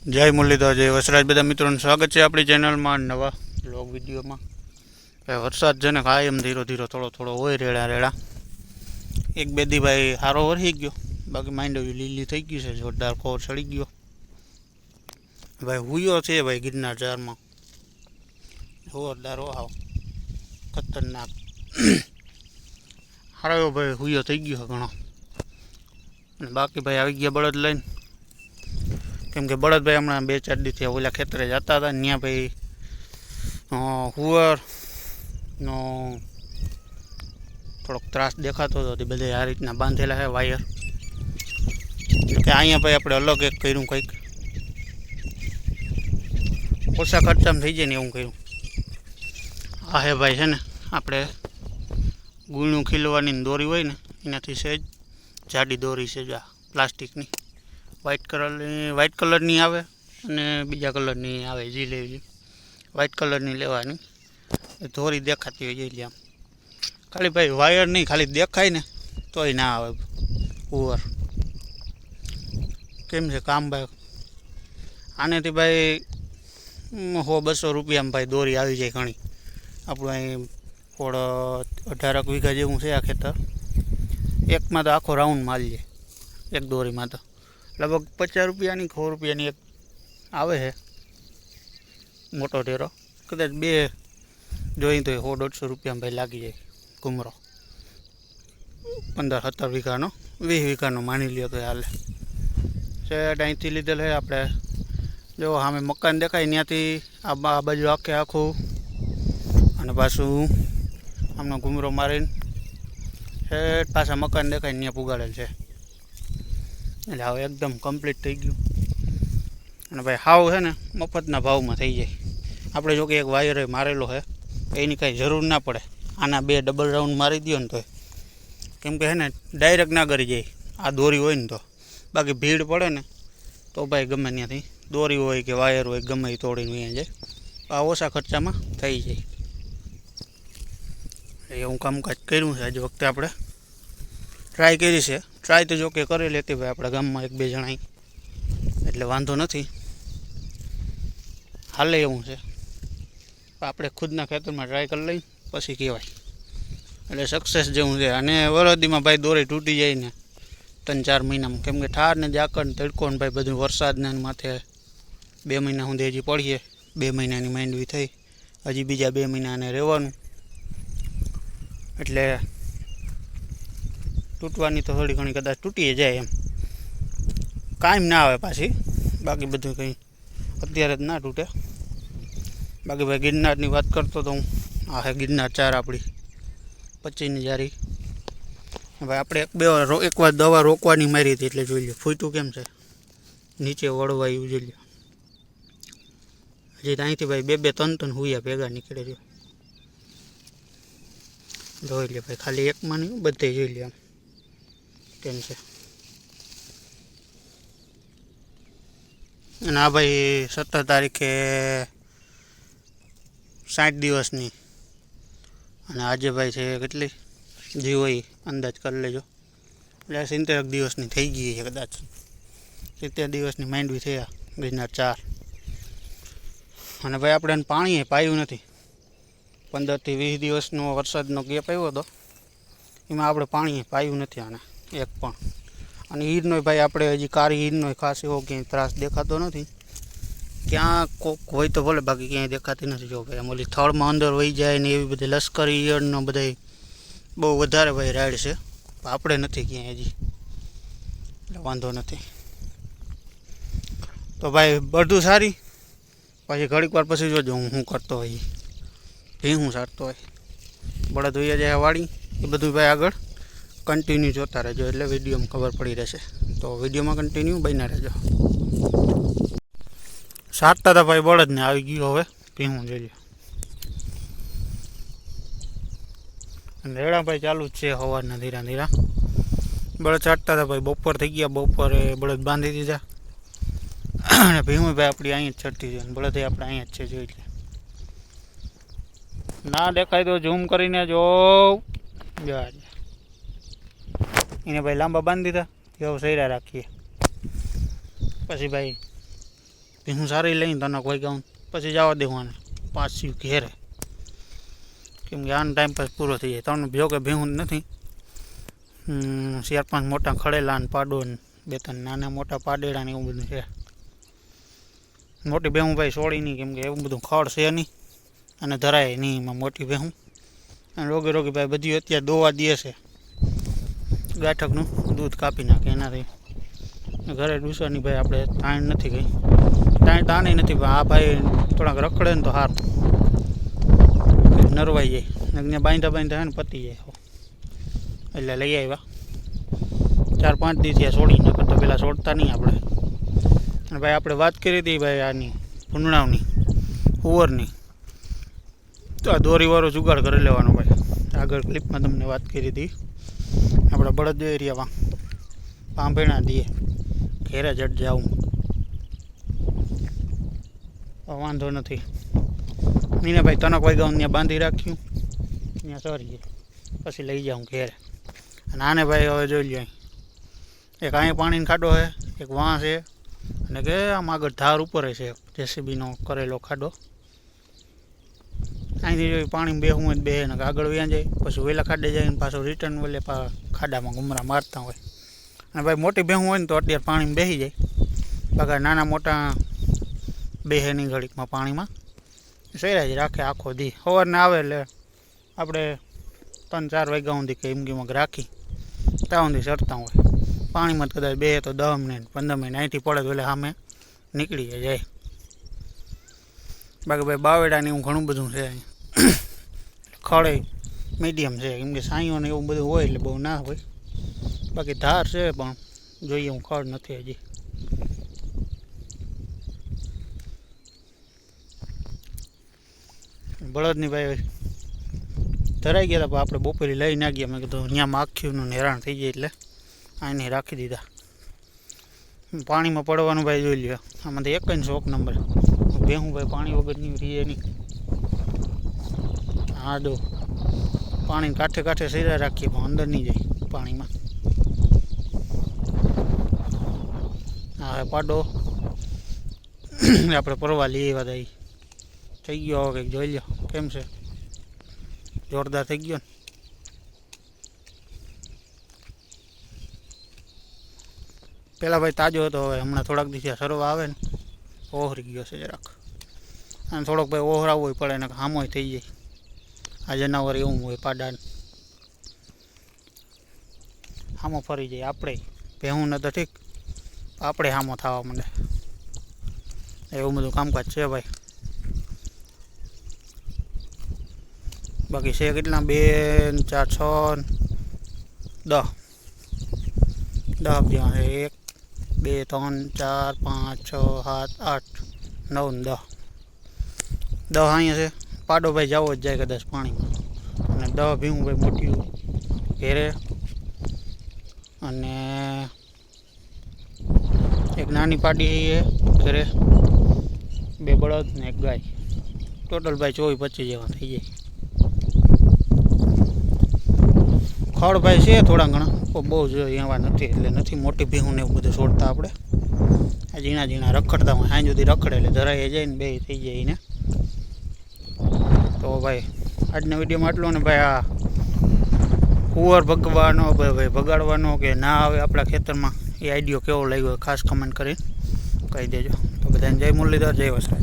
જય મુરલીધર, જય વસરાજ. બધા મિત્રોનું સ્વાગત છે આપણી ચેનલમાં નવા બ્લોગ વિડીયોમાં. વરસાદ છે ને કાયમ ધીરો ધીરો થોડો થોડો હોય રેડા રેડા. એક બે દી ભાઈ સારો વરસી ગયો. બાકી માંડવી લીલી થઈ ગઈ છે, જોરદાર કોર ચડી ગયો. ભાઈ હુયો છે ભાઈ ગિરનાર ચારમાં જોરદાર આવ ખતરનાક. સારો ભાઈ હુયો થઈ ગયો ઘણો. અને બાકી ભાઈ આવી ગયા બળદ લઈને. કેમ કે બળદભાઈ હમણાં બે ચાર દીથી ઓલા ખેતરે જતા હતા. ત્યાં ભાઈ અ, હુવરનો થોડોક ત્રાસ દેખાતો હતો. તે બધે આ રીતના બાંધેલા છે વાયર. કે અહીંયા ભાઈ આપણે અલગ એક કર્યું કંઈક. ઓછા ખર્ચામાં થઈ જાય ને એવું કર્યું. આ હે ભાઈ છે ને આપણે ગુણું ખીલવાની દોરી હોય ને એનાથી સહેજ જાડી દોરી છે જ આ પ્લાસ્ટિકની. વ્હાઇટ કલરની વ્હાઇટ કલરની આવે અને બીજા કલરની આવે, જે લેવી. વ્હાઇટ કલરની લેવાની. એ ધોરી દેખાતી હોય જઈ લે આમ ખાલી ભાઈ વાયર નહીં, ખાલી દેખાય ને તોય ના આવે. ઉવર. કેમ છે કામ ભાઈ? આનેથી ભાઈ હો બસો રૂપિયામાં ભાઈ દોરી આવી જાય ઘણી. આપણું અહીં ફોડ અઢારક વીઘા જેવું છે આ ખેતર. એકમાં તો આખો રાઉન્ડ મારી જાય એક દોરીમાં તો. લગભગ પચાસ રૂપિયાની સો રૂપિયાની એક આવે છે. મોટો ઢેરો. કદાચ બે જોઈ તો સો દોઢસો રૂપિયામાં ભાઈ લાગી જાય ઘુમરો. પંદર સત્તર વીઘાનો, વીસ વીઘાનો માની લ્યો તો હાલે. સેટ અહીંથી લીધેલ છે આપણે. જો સામે મકાન દેખાય ત્યાંથી આ બાજુ આખે આખું. અને પાછું આમનો ઘુમરો મારીને સેટ પાછા મકાન દેખાય ત્યાં પુગાડેલ છે. એટલે હવે એકદમ કમ્પ્લીટ થઈ ગયું. અને ભાઈ હાવ છે ને મફતના ભાવમાં થઈ જાય. આપણે જો કે એક વાયર મારેલો છે, એની કાંઈ જરૂર ના પડે. આના બે ડબલ રાઉન્ડ મારી દો ને તો કેમ કે છે ને ડાયરેક્ટ ના કરી જાય. આ દોરી હોય ને તો. બાકી ભીડ પડે ને, તો ભાઈ ગમે ત્યાંથી. દોરી હોય કે વાયર હોય, ગમે એ તોડીને અહીંયા જાય. આ ઓછા ખર્ચામાં થઈ જાય. એવું કામકાજ કર્યું છે. આજે વખતે આપણે ટ્રાય કરી છે. ટ્રાય તો જોકે કરેલી કરી લેતી ભાઈ, આપણા ગામમાં એક બે જણાય એટલે વાંધો નથી. હાલે એવું છે. આપણે ખુદના ખેતરમાં ટ્રાય કરી લઈ, પછી કહેવાય. એટલે સક્સેસ જેવું છે. અને વરદીમાં ભાઈ દોરી તૂટી જાય ને, ત્રણ ચાર મહિનામાં. કેમ કે ઠાર ને ઝાકળ ને તડકો ને ભાઈ બધું વરસાદને માથે બે મહિના સુધી હજી પડીએ. બે મહિનાની માંડવી થઈ. હજી બીજા બે મહિનાને રહેવાનું. એટલે તૂટવાની તો થોડી ઘણી કદાચ તૂટી જાય એમ. કાંઈ ના આવે પાછી. બાકી બધું કંઈ અત્યારે જ ના તૂટે. બાકી ભાઈ ગિરનારની વાત કરતો તો હું, આ હે ગિરનાર ચાર આપણી પચીની જારી. ભાઈ આપણે એક બે વાર રો- એક વાર દવા રોકવાની મારી હતી એટલે જોઈ લો ફૂટું કેમ છે? નીચે વળવાયું જોઈ લો હજી ત્યાંથી ભાઈ બે બે ત્રણ ત્રણ હુયા ભેગા નીકળે છે. જોઈ લે ભાઈ, ખાલી એકમાં નહીં બધે જોઈ લે આમ કેમ છે. અને આ ભાઈ સત્તર તારીખે સાઠ દિવસની. અને આજે ભાઈ છે કેટલી? જે હોય, અંદાજ કરી લેજો. એટલે સિત્તેર દિવસની થઈ ગઈ છે કદાચ. સિત્તેર દિવસની માંડવી થયા, ગિરનાર ચાર. અને ભાઈ આપણે એને પાણી પાયું નથી. પંદરથી વીસ દિવસનો વરસાદનો ગેપ આવ્યો હતો. એમાં આપણે પાણી પાયું નથી આને. એક પણ. અને હીરનો ભાઈ આપણે હજી કારી હીરનો ખાસ એવો ક્યાંય ત્રાસ દેખાતો નથી. ક્યાં કોક હોય તો ભલે બાકી ક્યાંય દેખાતી નથી જો ભાઈ. આમ ઓલી થળમાં અંદર વહી જાય ને એવી બધી લશ્કરી ઈયળનો બધા બહુ વધારે ભાઈ રાઈડ છે. આપણે નથી ક્યાંય હજી. એટલે વાંધો નથી. તો ભાઈ બધું સારી? પછી ઘડીક વાર પછી જોજો હું શું કરતો હોય. ભી હું સારતો હોય. બળદ હોઈ જાય વાળી એ બધું ભાઈ આગળ. કન્ટિન્યુ જોતા રહેજો એટલે વિડીયોમાં ખબર પડી રહેશે. તો વિડીયોમાં કન્ટિન્યુ બન્યા રહેજો. સારતા હતા ભાઈ બળદને આવી ગયો હવે. પીવું જોઈએ રેડા ભાઈ ચાલુ જ છે સવારના ધીરા ધીરા. બળદ ચાટતા હતા ભાઈ બપોર થઈ ગયા, બપોરે બળદ બાંધી દીધા. અને ભીમું ભાઈ આપણી અહીંયા જ ચડતી છે બળદ આપણે અહીંયા જ છે જોઈ લે. ના દેખાય તો ઝૂમ કરીને જો જા જા. એને ભાઈ લાંબા બાંધી દીધા. એવું સૈરા રાખીએ. પછી ભાઈ ભીહું સારી લઈને તને કોઈ ગાઉન પછી જવા દેવાને પાછી ઘેરે. કેમ કે આનો ટાઈમ પાસ પૂરો થઈ જાય. જો કે ભીહું નથી? ચાર પાંચ મોટા ખડેલા ને પાડો ને બે ત્રણ નાના મોટા પાડેડા ને એવું બધું છે. મોટી ભેહું ભાઈ સોળી નહીં કેમ કે એવું બધું ખડ છે નહીં. અને ધરાય નહીં એમાં મોટી ભેહું અને રોગે રોગી ભાઈ બધી અત્યારે દોવા દે છે. ગાંઠકનું દૂધ કાપી નાખે એનાથી. ઘરે ડૂસવાની ભાઈ આપણે તાણ નથી ગઈ. તાણ તાણી નથી, પણ આ ભાઈ થોડાક રખડે ને તો સારું નરવાઈ જાય. ને બાંધા બાંધા ને પતી જાય એટલે લઈ આવ્યા. ચાર પાંચ દી થયા છોડી નકર તો પેલા છોડતા નહીં આપણે. અને ભાઈ આપણે વાત કરી હતી ભાઈ આની ભૂંડણાવની કુંવરની તો આ દોરીવાળો જુગાડ કરી લેવાનો ભાઈ. આગળ ક્લિપમાં તમને વાત કરી હતી. આપણે બળદ એરિયામાં પાંભેણા દીએ. ઘેરે જટ જાઉં વાંધો નથી. મીનાભાઈ ભાઈ તનક વાગ્યા ત્યાં બાંધી રાખ્યું? ત્યાં સરીએ પછી લઈ જાઉં ઘેરે. અને આને ભાઈ હવે જોઈ લઈએ એક અહીં પાણીનો ખાડો છે એક વાં છે અને કે આમ આગળ ધાર ઉપર છે જેસીબીનો કરેલો ખાડો. અહીંથી પાણી બેહું હોય બે બેહે ને આગળ વ્યાં જાય, પછી વહેલા ખાડે જાય ને પાછું રિટર્ન વેલે ખાડામાં ગુમરા મારતા હોય. અને ભાઈ મોટી ભેહું હોય ને તો અત્યારે પાણીમાં બેસી જાય. બાકી નાના મોટા બેહેની ઘડીકમાં પાણીમાં જ રાખે આખો દી. સવારને આવે એટલે આપણે ત્રણ ચાર વાગ્યા સુધી કે રાખી, ત્યાં સુધી ચડતા હોય. પાણીમાં કદાચ બે તો દસ મિનિટ, પંદર મિનિટ, અહીંથી પડે તો એટલે સામે નીકળી જાય. બાકી ભાઈ બાવેડા ને એવું ઘણું બધું છે. ખડે મીડિયમ છે. કેમ કે સાંઈઓને એવું બધું હોય એટલે બહુ ના હોય. બાકી ધાર છે પણ જોઈએ હું ખડ નથી હજી. બળદની ભાઈ ધરાઈ ગયા હતા પણ આપણે બપોરે લઈ ના ગયા. મેં કીધું અહીંયા માખીનું હેરાન થઈ જાય એટલે આને રાખી દીધા. પાણીમાં પડવાનું ભાઈ જોઈ લ્યો. આમાંથી એક જ શોખ નંબર. ભેહું ભાઈ પાણી વગર નહીં રીએ નહીં. જો પાણી કાંઠે કાંઠે સીરા રાખીએ, પણ અંદર નહીં જાય પાણીમાં. હા પાડો. આપણે પરવા લઈએ એવા દઈ થઈ ગયો હવે કંઈક જોઈ લો કેમ છે? જોરદાર થઈ ગયો ને. પેલા ભાઈ તાજો હતો, હવે હમણાં થોડાક દિવસે સરવા આવે ને, ઓહરી ગયો છે જરાક. અને થોડોક ભાઈ ઓહરાવવો પડે ને હામોય થઈ જાય. આ જનાવર એવું હોય પાડાન. હામો ફરી જાય આપણે. ભેહું ન તો ઠીક. આપણે હામો થવા માંડે. એવું બધું કામકાજ છે ભાઈ. બાકી છે કેટલા? બે ચાર, છ દહ. દસ જેવા એક, બે, ત્રણ, ચાર, પાંચ, છ, સાત, આઠ, નવ દહ. દસ અહીંયા છે. પાડો ભાઈ જવો જ જાય કદાચ પાણીમાં. અને દહ ભીવું ભાઈ મોટી ઘેરે. અને એક નાની પાડી એ ઘરે. બે બળદ ને એક ગાય. ટોટલ ભાઈ ચોવીસ પચીસ જેવા થઈ જાય. ખડ ભાઈ છે થોડા ઘણા બહુ જ એવા નથી, એટલે નથી મોટી ભીહું ને એવું બધું છોડતા આપણે. ઝીણા ઝીણા રખડતા હોય સાંજ સુધી રખડે એટલે ધરાઈ જાય ને બે થઈ જાય એને ભાઈ, આજના વિડીયોમાં આટલું ને ભાઈ, આ કુંવર ભગવાનો, ભાઈ ભગાડવાનો કે ના આવે આપણા ખેતરમાં, એ આઈડિયો કેવો લાગ્યો, ખાસ કમેન્ટ કરી કહી દેજો. તો બધાને જય મુરલીધર, જય વસરાજ.